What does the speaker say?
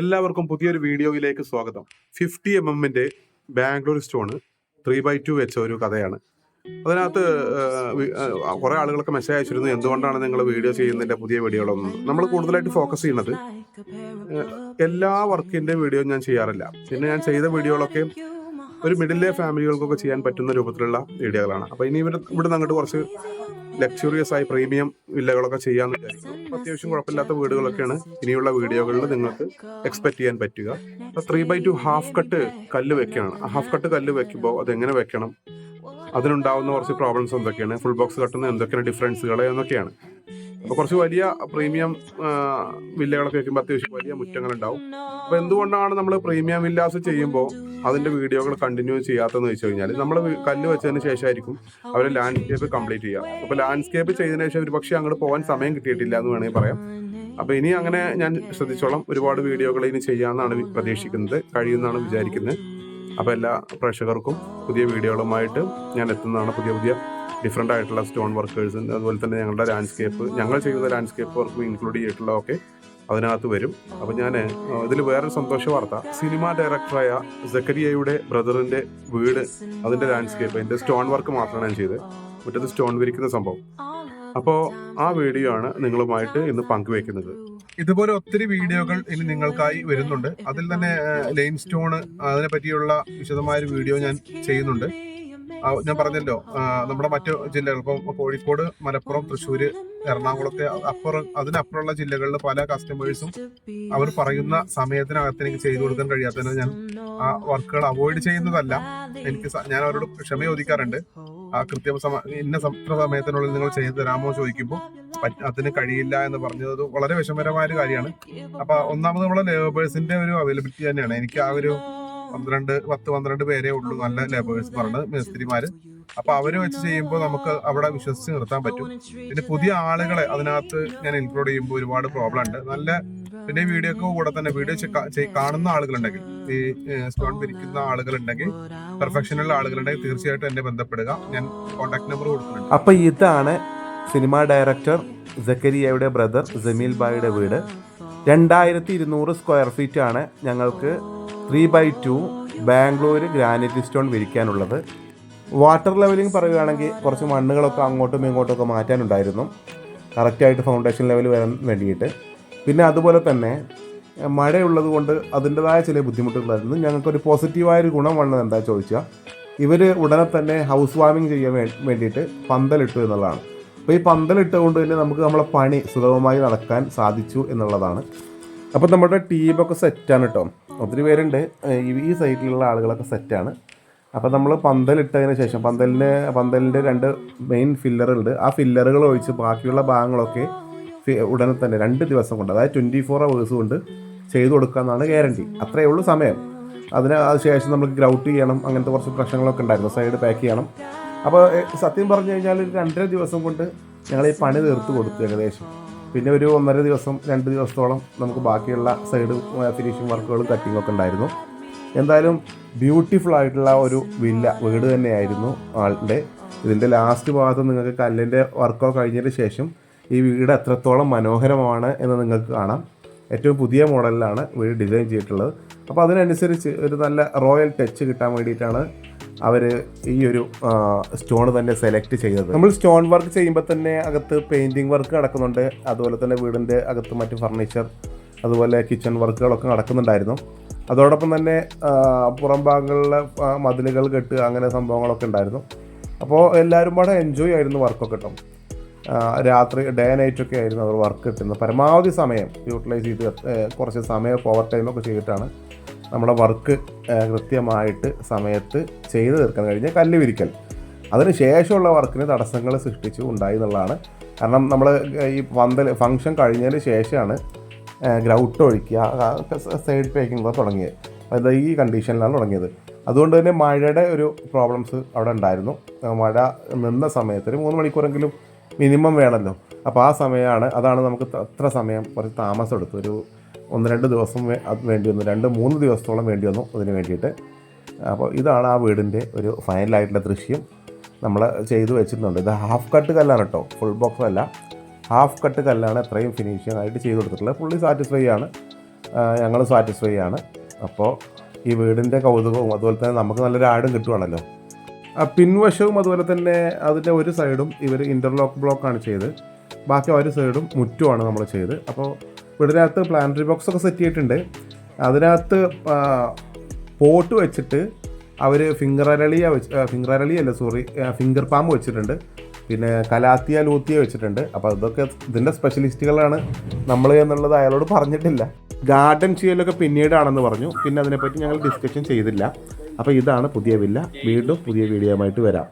എല്ലാവർക്കും പുതിയൊരു വീഡിയോയിലേക്ക് സ്വാഗതം. ഫിഫ്റ്റി എം എമ്മിന്റെ Bangalore stone three by two വെച്ച ഒരു കഥയാണ്. അതിനകത്ത് കുറെ ആളുകളൊക്കെ മെസ്സേജ് അയച്ചിരുന്നു എന്തുകൊണ്ടാണ് നിങ്ങൾ വീഡിയോ ചെയ്യുന്നതിന്റെ പുതിയ വീഡിയോകളൊന്നും? നമ്മൾ കൂടുതലായിട്ട് ഫോക്കസ് ചെയ്യുന്നത് എല്ലാ വർക്കിന്റെ വീഡിയോ ഞാൻ ചെയ്യാറില്ല. പിന്നെ ഞാൻ ചെയ്ത വീഡിയോകളൊക്കെ ഒരു മിഡിൽ ഫാമിലികൾക്കൊക്കെ ചെയ്യാൻ പറ്റുന്ന രൂപത്തിലുള്ള വീഡിയോകളാണ്. അപ്പൊ ഇനി ഇവിടെ ഇവിടെ അങ്ങോട്ട് കുറച്ച് ലക്ഷറിയസ് ആയി പ്രീമിയം വില്ലകളൊക്കെ ചെയ്യാന്ന് വിചാരിക്കും അത്യാവശ്യം കുഴപ്പമില്ലാത്ത വീടുകളൊക്കെയാണ് ഇനിയുള്ള വീഡിയോകളിൽ നിങ്ങൾക്ക് എക്സ്പെക്ട് ചെയ്യാൻ പറ്റുക. Three by two half cut കല്ല് വെക്കുകയാണ്. ഹാഫ് കട്ട് കല്ല് വെക്കുമ്പോൾ അതെങ്ങനെ വെക്കണം? അതിനുണ്ടാവുന്ന കുറച്ച് പ്രോബ്ലംസ് എന്തൊക്കെയാണ്? ഫുൾ ബോക്സ് കട്ടുന്ന എന്തൊക്കെയാണ് ഡിഫറൻസുകൾ എന്നൊക്കെയാണ്. അപ്പോൾ കുറച്ച് വലിയ പ്രീമിയം വില്ലകളൊക്കെ വെക്കുമ്പോൾ അത്യാവശ്യം വലിയ മുറ്റങ്ങൾ ഉണ്ടാവും അപ്പോൾ എന്തുകൊണ്ടാണ് നമ്മൾ പ്രീമിയം വില്ലാസ് ചെയ്യുമ്പോൾ അതിന്റെ വീഡിയോകൾ കണ്ടിന്യൂ ചെയ്യാത്തതെന്ന് വെച്ച് കഴിഞ്ഞാൽ നമ്മൾ കല്ല് വെച്ചതിന് ശേഷമായിരിക്കും അവർ ലാൻഡ്സ്കേപ്പ് കംപ്ലീറ്റ് ചെയ്യുക. അപ്പോൾ ലാൻഡ്സ്കേപ്പ് ചെയ്തതിന് ശേഷം ഒരു പക്ഷേ അങ്ങോട്ട് പോകാൻ സമയം കിട്ടിയിട്ടില്ല എന്ന് വേണമെങ്കിൽ പറയാം. അപ്പോൾ ഇനി അങ്ങനെ ഞാൻ ശ്രദ്ധിച്ചോളാം. ഒരുപാട് വീഡിയോകൾ ഇനി ചെയ്യാമെന്നാണ് പ്രതീക്ഷിക്കുന്നത്. കഴിയുമെന്നാണ് വിചാരിക്കുന്നത്. അപ്പോൾ എല്ലാ പ്രേക്ഷകർക്കും പുതിയ വീഡിയോകളുമായിട്ട് ഞാൻ എത്തുന്നതാണ് പുതിയ പുതിയ ഡിഫറെന്റ് ആയിട്ടുള്ള സ്റ്റോൺ വർക്കേഴ്സ് അതുപോലെ തന്നെ ഞങ്ങളുടെ ലാൻഡ്സ്കേപ്പ് ഞങ്ങൾ ചെയ്യുന്ന ലാൻഡ്സ്കേപ്പ് വർക്കും ഇൻക്ലൂഡ് ചെയ്തിട്ടുള്ളതൊക്കെ അതിനകത്ത് വരും. അപ്പോൾ ഞാൻ ഇതിൽ വേറൊരു സന്തോഷ വാർത്ത. സിനിമ ഡയറക്ടറായ സക്കരിയയുടെ ബ്രദറിന്റെ വീട് അതിന്റെ ലാൻഡ്സ്കേപ്പ് അതിന്റെ സ്റ്റോൺ വർക്ക് മാത്രമാണ് ഞാൻ ചെയ്തത്. മറ്റത് സ്റ്റോൺ വിരിക്കുന്ന സംഭവം. അപ്പോൾ ആ വീഡിയോ ആണ് നിങ്ങളുമായിട്ട് ഇന്ന് പങ്കുവെക്കുന്നത്. ഇതുപോലെ ഒത്തിരി വീഡിയോകൾ ഇനി നിങ്ങൾക്കായി വരുന്നുണ്ട്. അതിൽ തന്നെ ലൈൻ സ്റ്റോൺ അതിനെ പറ്റിയുള്ള വിശദമായൊരു വീഡിയോ ഞാൻ ചെയ്യുന്നുണ്ട്. ഞാൻ പറഞ്ഞല്ലോ നമ്മുടെ മറ്റു ജില്ലകൾ ഇപ്പം കോഴിക്കോട് മലപ്പുറം തൃശ്ശൂര് എറണാകുളത്തെ അപ്പുറം അതിനപ്പുറമുള്ള ജില്ലകളിൽ പല കസ്റ്റമേഴ്സും അവർ പറയുന്ന സമയത്തിനകത്ത് എനിക്ക് ചെയ്തു കൊടുക്കാൻ കഴിയാത്തതിന് ഞാൻ ആ വർക്കുകൾ അവോയ്ഡ് ചെയ്യുന്നതല്ല. എനിക്ക് ഞാൻ അവരോട് ക്ഷമ ചോദിക്കാറുണ്ട്. ആ കൃത്യ ഇന്ന ഇത്ര സമയത്തിനുള്ളിൽ നിങ്ങൾ ചെയ്തു തരാമോ ചോദിക്കുമ്പോൾ അതിന് കഴിയില്ല എന്ന് പറഞ്ഞത് വളരെ വിഷമകരമായ ഒരു കാര്യമാണ്. അപ്പൊ ഒന്നാമത് നമ്മുടെ ലേബേഴ്സിന്റെ ഒരു അവൈലബിലിറ്റി തന്നെയാണ്. എനിക്ക് ആ ഒരു പന്ത്രണ്ട് പത്ത് പന്ത്രണ്ട് പേരെ ഉള്ളൂ നല്ല ലേബേഴ്സ് പറഞ്ഞത് മേസ്ത്രിമാര്. അപ്പൊ അവർ വെച്ച് ചെയ്യുമ്പോൾ നമുക്ക് അവിടെ വിശ്വസിച്ച് നിർത്താൻ പറ്റും. പിന്നെ പുതിയ ആളുകളെ അതിനകത്ത് ഞാൻ ഇൻക്ലൂഡ് ചെയ്യുമ്പോൾ ഒരുപാട് പ്രോബ്ലം ഉണ്ട്. നല്ല പിന്നെ വീഡിയോക്ക് കൂടെ തന്നെ വീഡിയോ കാണുന്ന ആളുകളുണ്ടെങ്കിൽ ഈ സ്റ്റോൺ പിരിക്കുന്ന ആളുകളുണ്ടെങ്കിൽ പെർഫെക്ഷനുള്ള ആളുകളുണ്ടെങ്കിൽ തീർച്ചയായിട്ടും എന്നെ ബന്ധപ്പെടുക. ഞാൻ കോൺടാക്ട് നമ്പർ കൊടുക്കുന്നുണ്ട്. അപ്പൊ ഇതാണ് സിനിമാ ഡയറക്ടർ ജക്കരിയയുടെ ബ്രദർ ജമീൽ ബായിയുടെ വീട്. രണ്ടായിരത്തി ഇരുന്നൂറ് സ്ക്വയർ ഫീറ്റ് ആണ് ഞങ്ങൾക്ക് three by two Bangalore granite stone വിരിക്കാനുള്ളത്. Water levelling പറയുകയാണെങ്കിൽ കുറച്ച് മണ്ണുകളൊക്കെ അങ്ങോട്ടും ഇങ്ങോട്ടും ഒക്കെ മാറ്റാനുണ്ടായിരുന്നു കറക്റ്റായിട്ട് ഫൗണ്ടേഷൻ ലെവൽ വരാൻ വേണ്ടിയിട്ട്. പിന്നെ അതുപോലെ തന്നെ മഴയുള്ളത് കൊണ്ട് അതിന്റെതായ ചില ബുദ്ധിമുട്ടുകളായിരുന്നു. ഞങ്ങൾക്കൊരു പോസിറ്റീവായൊരു ഗുണം വന്നത് എന്താ ചോദിച്ചാൽ ഇവർ ഉടനെ തന്നെ ഹൗസ് വാമിംഗ് ചെയ്യാൻ വേണ്ടിയിട്ട് പന്തലിട്ടു എന്നുള്ളതാണ്. അപ്പോൾ ഈ പന്തലിട്ടുകൊണ്ട് തന്നെ നമുക്ക് നമ്മളെ പണി സുഗമമായി നടക്കാൻ സാധിച്ചു എന്നുള്ളതാണ്. അപ്പോൾ നമ്മുടെ ടീമൊക്കെ സെറ്റാണ് കേട്ടോ ഒത്തിരി പേരുണ്ട്. ഈ- സൈറ്റിലുള്ള ആളുകളൊക്കെ സെറ്റാണ് അപ്പോൾ നമ്മൾ പന്തലിട്ടതിന് ശേഷം പന്തലിന് പന്തലിന്റെ രണ്ട് മെയിൻ ഫില്ലറുണ്ട് ആ ഫില്ലറുകൾ ഒഴിച്ച് ബാക്കിയുള്ള ഭാഗങ്ങളൊക്കെ ഉടനെ തന്നെ രണ്ട് ദിവസം കൊണ്ട് അതായത് ട്വന്റി ഫോർ അവേഴ്സ് കൊണ്ട് ചെയ്തു കൊടുക്കാമെന്നാണ് ഗ്യാരണ്ടി അത്രയേ ഉള്ളൂ സമയം. അതിന് ശേഷം നമുക്ക് ഗ്രൗട്ട് ചെയ്യണം അങ്ങനത്തെ കുറച്ച് പ്രശ്നങ്ങളൊക്കെ ഉണ്ടായിരുന്നു. സൈഡ് പാക്ക് ചെയ്യണം. അപ്പോൾ സത്യം പറഞ്ഞു കഴിഞ്ഞാൽ ഒരു രണ്ടര ദിവസം കൊണ്ട് ഞങ്ങൾ ഈ പണി തീർത്ത് കൊടുത്തു ഏകദേശം. പിന്നെ ഒരു ഒന്നര ദിവസം രണ്ട് ദിവസത്തോളം നമുക്ക് ബാക്കിയുള്ള സൈഡ് ഫിനിഷിംഗ് വർക്കുകളും കട്ടിങ്ങും ഒക്കെ ഉണ്ടായിരുന്നു. എന്തായാലും ബ്യൂട്ടിഫുൾ ആയിട്ടുള്ള ഒരു വില്ല വീട് തന്നെയായിരുന്നു ആളുടെ. ഇതിന്റെ ലാസ്റ്റ് ഭാഗത്ത് നിങ്ങൾക്ക് കല്ലിന്റെ വർക്കോ കഴിഞ്ഞതിന് ശേഷം ഈ വീട് എത്രത്തോളം മനോഹരമാണ് എന്ന് നിങ്ങൾക്ക് കാണാം. ഏറ്റവും പുതിയ മോഡലിലാണ് വീട് ഡിസൈൻ ചെയ്തിട്ടുള്ളത്. അപ്പോൾ അതിനനുസരിച്ച് ഒരു നല്ല റോയൽ ടച്ച് കിട്ടാൻ വേണ്ടിയിട്ടാണ് അവർ ഈ ഒരു സ്റ്റോൺ തന്നെ സെലക്ട് ചെയ്തത്. നമ്മൾ സ്റ്റോൺ വർക്ക് ചെയ്യുമ്പോൾ തന്നെ അകത്ത് പെയിന്റിങ് വർക്ക് നടക്കുന്നുണ്ട്. അതുപോലെ തന്നെ വീടിന്റെ അകത്ത് മറ്റ് ഫർണിച്ചർ അതുപോലെ കിച്ചൺ വർക്കുകളൊക്കെ നടക്കുന്നുണ്ടായിരുന്നു. അതോടൊപ്പം തന്നെ പുറം ഭാഗങ്ങളിലെ മതിലുകൾ കെട്ട് അങ്ങനെ സംഭവങ്ങളൊക്കെ ഉണ്ടായിരുന്നു. അപ്പോൾ എല്ലാവരും പാടെ എൻജോയ് ആയിരുന്നു വർക്കൊക്കെ കിട്ടും. രാത്രി ഡേ നൈറ്റ് ഒക്കെ ആയിരുന്നു അവർ വർക്ക് കിട്ടുന്നത് പരമാവധി സമയം യൂട്ടിലൈസ് ചെയ്ത് കുറച്ച് സമയം ഓവർ ടൈമൊക്കെ ചെയ്തിട്ടാണ് നമ്മുടെ വർക്ക് കൃത്യമായിട്ട് സമയത്ത് ചെയ്തു തീർക്കാൻ കഴിഞ്ഞ കല്ല് വിരിക്കൽ അതിന് ശേഷമുള്ള വർക്കിന് തടസ്സങ്ങൾ സൃഷ്ടിച്ചു ഉണ്ടായി എന്നുള്ളതാണ്. കാരണം നമ്മൾ ഈ പന്തൽ ഫംഗ്ഷൻ കഴിഞ്ഞതിന് ശേഷമാണ് ഗ്രൗട്ട് ഒഴിക്കുക സൈഡ് പേക്കിംഗ് തുടങ്ങിയത്. അത് ഈ കണ്ടീഷനിലാണ് തുടങ്ങിയത്. അതുകൊണ്ട് തന്നെ മഴയുടെ ഒരു പ്രോബ്ലംസ് അവിടെ ഉണ്ടായിരുന്നു. മഴ നിന്ന സമയത്ത് മൂന്ന് മണിക്കൂറെങ്കിലും മിനിമം വേണമല്ലോ. അപ്പോൾ ആ സമയമാണ് അതാണ് നമുക്ക് അത്ര സമയം കുറച്ച് താമസം എടുത്തു ഒരു ഒന്ന് രണ്ട് ദിവസം അത് വേണ്ടി വന്നു. രണ്ട് മൂന്ന് ദിവസത്തോളം വേണ്ടി വന്നു അതിന് വേണ്ടിയിട്ട്. അപ്പോൾ ഇതാണ് ആ വീടിന്റെ ഒരു ഫൈനലായിട്ടുള്ള ദൃശ്യം. നമ്മൾ ചെയ്തു വെച്ചിട്ടുണ്ട്. ഇത് ഹാഫ് കട്ട് കല്ലാണ് കേട്ടോ. ഫുൾ ബോക്സ് അല്ല. ഹാഫ് കട്ട് കല്ലാണ് എത്രയും ഫിനിഷിംഗ് ആയിട്ട് ചെയ്തു കൊടുത്തിട്ടുള്ളത്. ഫുള്ളി സാറ്റിസ്ഫൈ ആണ്. ഞങ്ങൾ സാറ്റിസ്ഫൈ ആണ്. അപ്പോൾ ഈ വീടിന്റെ കൗതുകവും അതുപോലെ തന്നെ നമുക്ക് നല്ലൊരു ആടും കിട്ടുവാണല്ലോ. ആ പിൻവശവും അതുപോലെ തന്നെ അതിന്റെ ഒരു സൈഡും ഇവർ ഇന്റർലോക്ക് ബ്ലോക്കാണ് ചെയ്ത് ബാക്കി ഒരു സൈഡും മുറ്റുമാണ് നമ്മൾ ചെയ്ത് അപ്പോൾ വീടിനകത്ത് പ്ലാനറ്ററി ബോക്സ് ഒക്കെ സെറ്റ് ചെയ്തിട്ടുണ്ട്. അതിനകത്ത് പോട്ട് വെച്ചിട്ട് അവർ ഫിംഗർ അരളിയ വെച്ച് ഫിംഗർ അരളി അല്ല സോറി ഫിംഗർ പാമ്പ് വെച്ചിട്ടുണ്ട്. പിന്നെ കലാത്തിയ ലൂത്തിയ വെച്ചിട്ടുണ്ട്. അപ്പോൾ അതൊക്കെ ഇതിന്റെ സ്പെഷ്യലിസ്റ്റുകളാണ് നമ്മൾ എന്നുള്ളത് അയാളോട് പറഞ്ഞിട്ടില്ല. ഗാർഡൻ ചെയ്യലൊക്കെ പിന്നീടാണെന്ന് പറഞ്ഞു. പിന്നെ അതിനെപ്പറ്റി ഞങ്ങൾ ഡിസ്കഷൻ ചെയ്തില്ല. അപ്പോൾ ഇതാണ് പുതിയ വില്ല. വീണ്ടും പുതിയ വീഡിയോ ആയിട്ട് വരാം.